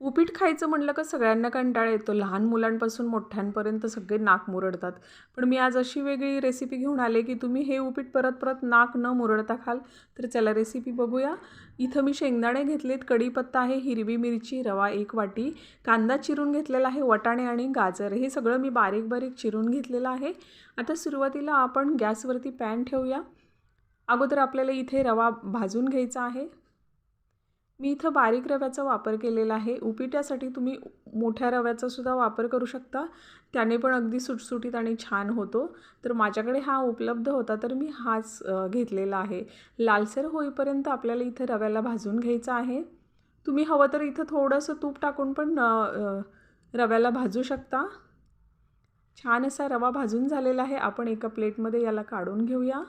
उपीट खायचं म्हणलं का सगळ्यांना कंटाळा येतो. लहान मुलांपासून मोठ्यांपर्यंत सगळे नाक मुरडतात. पण मी आज अशी वेगळी रेसिपी घेऊन आले की तुम्ही हे उपीट परत परत नाक न मुरडता खाल. तर चला रेसिपी बघूया. इथं मी शेंगदाणे घेतलेत कढीपत्ता आहे हिरवी मिरची रवा एक वाटी कांदा चिरून घेतलेला आहे वटाणे आणि गाजर. हे सगळं मी बारीक बारीक चिरून घेतलेलं आहे. आता सुरुवातीला आपण गॅसवरती पॅन ठेवूया. अगोदर आपल्याला इथे रवा भाजून घ्यायचा आहे. मी इथं बारीक रव्याचा वापर केलेला आहे. उपिट्यासाठी तुम्ही मोठ्या रव्याचासुद्धा वापर करू शकता. त्याने पण अगदी सुटसुटीत आणि छान होतो. तर माझ्याकडे हा उपलब्ध होता तर मी हाच घेतलेला आहे. लालसर होईपर्यंत आपल्याला इथं रव्याला भाजून घ्यायचं आहे. तुम्ही हवं तर इथं थोडंसं तूप टाकून पण रव्याला भाजू शकता. छान असा रवा भाजून झालेला आहे. आपण एका प्लेटमध्ये याला काढून घेऊया.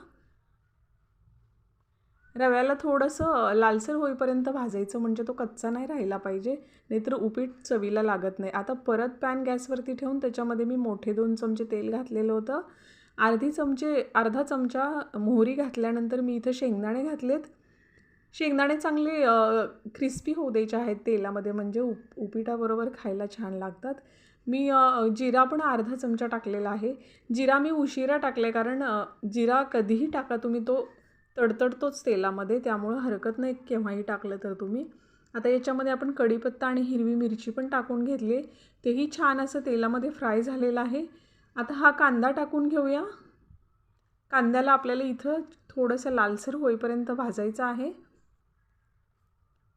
रव्याला थोडंसं लालसर होईपर्यंत भाजायचं म्हणजे तो कच्चा नाही राहिला पाहिजे नाहीतर उपीट चवीला लागत नाही. आता परत पॅन गॅसवरती ठेवून त्याच्यामध्ये मी मोठे दोन चमचे तेल घातलेलं होतं. अर्धी चमचे अर्धा चमचा मोहरी घातल्यानंतर मी इथं शेंगदाणे घातलेत. शेंगदाणे चांगले क्रिस्पी होऊ द्यायचे आहेत तेलामध्ये म्हणजे उप उपिटाबरोबर खायला छान लागतात. मी जिरा पण अर्धा चमचा टाकलेला आहे. जिरा मी उशिरा टाकले कारण जिरा कधीही टाका तुम्ही तो तडतडतोच तेलामध्ये त्यामुळं हरकत नाही केव्हाही टाकलं तर तुम्ही. आता याच्यामध्ये आपण कढीपत्ता आणि हिरवी मिरची पण टाकून घेतली तेही छान असं तेलामध्ये फ्राय झालेलं आहे. आता हा कांदा टाकून घेऊया. कांद्याला आपल्याला इथं थोडंसं लालसर होईपर्यंत भाजायचं आहे.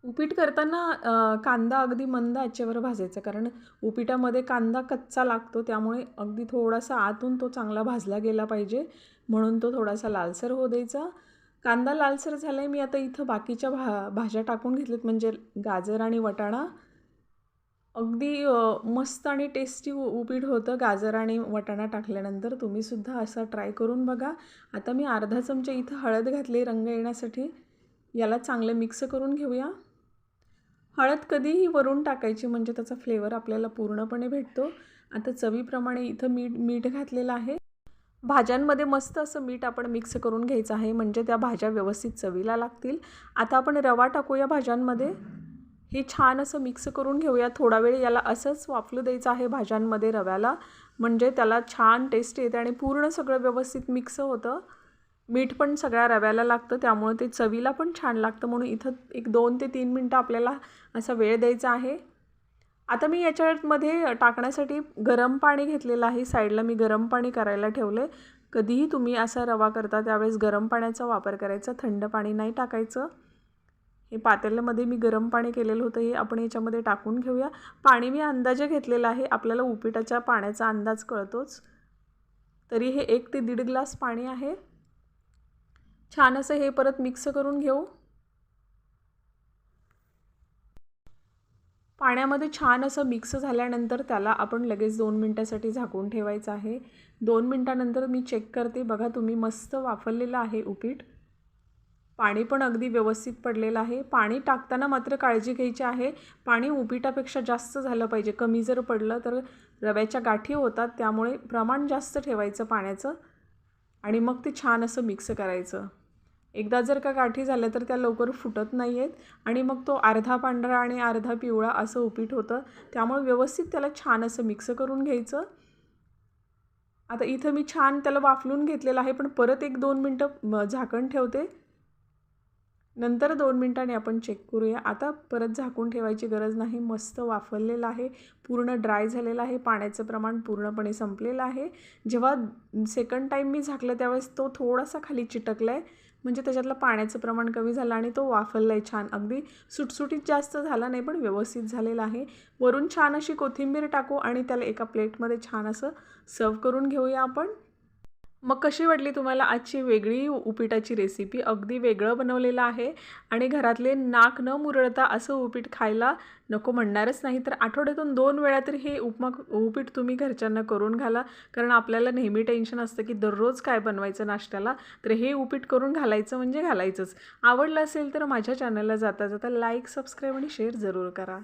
उपीट करताना कांदा अगदी मंद आचेवर भाजायचा कारण उपिटामध्ये कांदा कच्चा लागतो त्यामुळे अगदी थोडासा आतून तो चांगला भाजला गेला पाहिजे. म्हणून तो थोडासा लालसर होऊ द्यायचा. कांदा लालसर झाला आहे मी आता इथं बाकीच्या भा भाज्या टाकून घेतल्यात. म्हणजे गाजर आणि वटाणा. अगदी मस्त आणि टेस्टी उपीट होतं गाजर आणि वटाणा टाकल्यानंतर. तुम्हीसुद्धा असा ट्राय करून बघा. आता मी अर्धा चमचा इथं हळद घातली रंग येण्यासाठी. याला चांगलं मिक्स करून घेऊया. हळद कधीही वरून टाकायची म्हणजे त्याचा फ्लेवर आपल्याला पूर्णपणे भेटतो. आता चवीप्रमाणे इथं मीठ मीठ घातलेलं आहे. भाज्यांमध्ये मस्त असं मीठ आपण मिक्स करून घ्यायचं आहे. म्हणजे त्या भाज्या व्यवस्थित चवीला लागतील. आता आपण रवा टाकूया भाज्यांमध्ये. हे छान असं मिक्स करून घेऊया. थोडा वेळ याला असंच वाफलू द्यायचं आहे भाज्यांमध्ये रव्याला. म्हणजे त्याला छान टेस्ट येते आणि पूर्ण सगळं व्यवस्थित मिक्स होतं. मीठ पण सगळ्या रव्याला लागतं. त्यामुळे ते चवीला पण छान लागतं म्हणून इथं एक दोन ते तीन मिनटं आपल्याला असा वेळ द्यायचा आहे. आता मी याच्यामध्ये टाकण्यासाठी गरम पाणी घेतलेलं आहे. साईडला मी गरम पाणी करायला ठेवलं कधीही तुम्ही असा रवा करता त्यावेळेस गरम पाण्याचा वापर करायचा. थंड पाणी नाही टाकायचं. हे पातेल्यामध्ये मी गरम पाणी केलेलं होतं हे आपण याच्यामध्ये टाकून घेऊया. पाणी मी अंदाजे घेतलेलं आहे. आपल्याला उपिटाच्या पाण्याचा अंदाज कळतोच. तरी हे एक ते दीड ग्लास पाणी आहे. छान असं हे परत मिक्स करून घेऊ. पाण्यामध्ये छान असं मिक्स झाल्यानंतर त्याला आपण लगेच दोन मिनटासाठी झाकून ठेवायचं आहे. दोन मिनटानंतर मी चेक करते. बघा तुम्ही मस्त वाफरलेलं आहे उपीट. पाणी पण अगदी व्यवस्थित पडलेलं आहे. पाणी टाकताना मात्र काळजी घ्यायची आहे. पाणी उपिटापेक्षा जास्त झालं पाहिजे. कमी जर पडलं तर रव्याच्या गाठी होतात त्यामुळे प्रमाण जास्त ठेवायचं पाण्याचं आणि मग ते छान असं मिक्स करायचं. एकदा जर का गाठी झाल्या तर त्या लवकर फुटत नाही आहेत आणि मग तो अर्धा पांढरा आणि अर्धा पिवळा असं उपीट होतं. त्यामुळे व्यवस्थित त्याला छान असं मिक्स करून घ्यायचं. आता इथं मी छान त्याला वाफलून घेतलेलं आहे पण परत एक दोन मिनटं झाकण ठेवते. नंतर दोन मिनटांनी आपण चेक करूया. आता परत झाकून ठेवायची गरज नाही. मस्त वाफरलेलं आहे. पूर्ण ड्राय झालेलं आहे. पाण्याचं प्रमाण पूर्णपणे संपलेलं आहे. जेव्हा सेकंड टाईम मी झाकलं त्यावेळेस तो थोडासा खाली चिटकला आहे म्हणजे त्याच्यातलं पाण्याचं प्रमाण कमी झालं आणि तो वाफलला आहे छान. अगदी सुटसुटीत जास्त झाला नाही पण व्यवस्थित झालेला आहे. वरून छान अशी कोथिंबीर टाकू आणि त्याला एका प्लेटमध्ये छान असं सर्व करून घेऊया आपण. मग कशी वाटली तुम्हाला आजची वेगळी उपीटाची रेसिपी अगदी वेगळं बनवलेलं आहे आणि घरातले नाक न मुरळता असं उपीट खायला नको म्हणणारच नाही. तर आठवड्यातून दोन वेळा तरी हे उपमा उपीट तुम्ही घरच्यांना करून घाला. कारण आपल्याला नेहमी टेन्शन असतं की दररोज काय बनवायचं नाश्त्याला? तर हे उपीट करून घालायचं म्हणजे घालायचंच. आवडलं असेल तर माझ्या चॅनलला जाता जाता लाईक सबस्क्राईब आणि शेअर जरूर करा.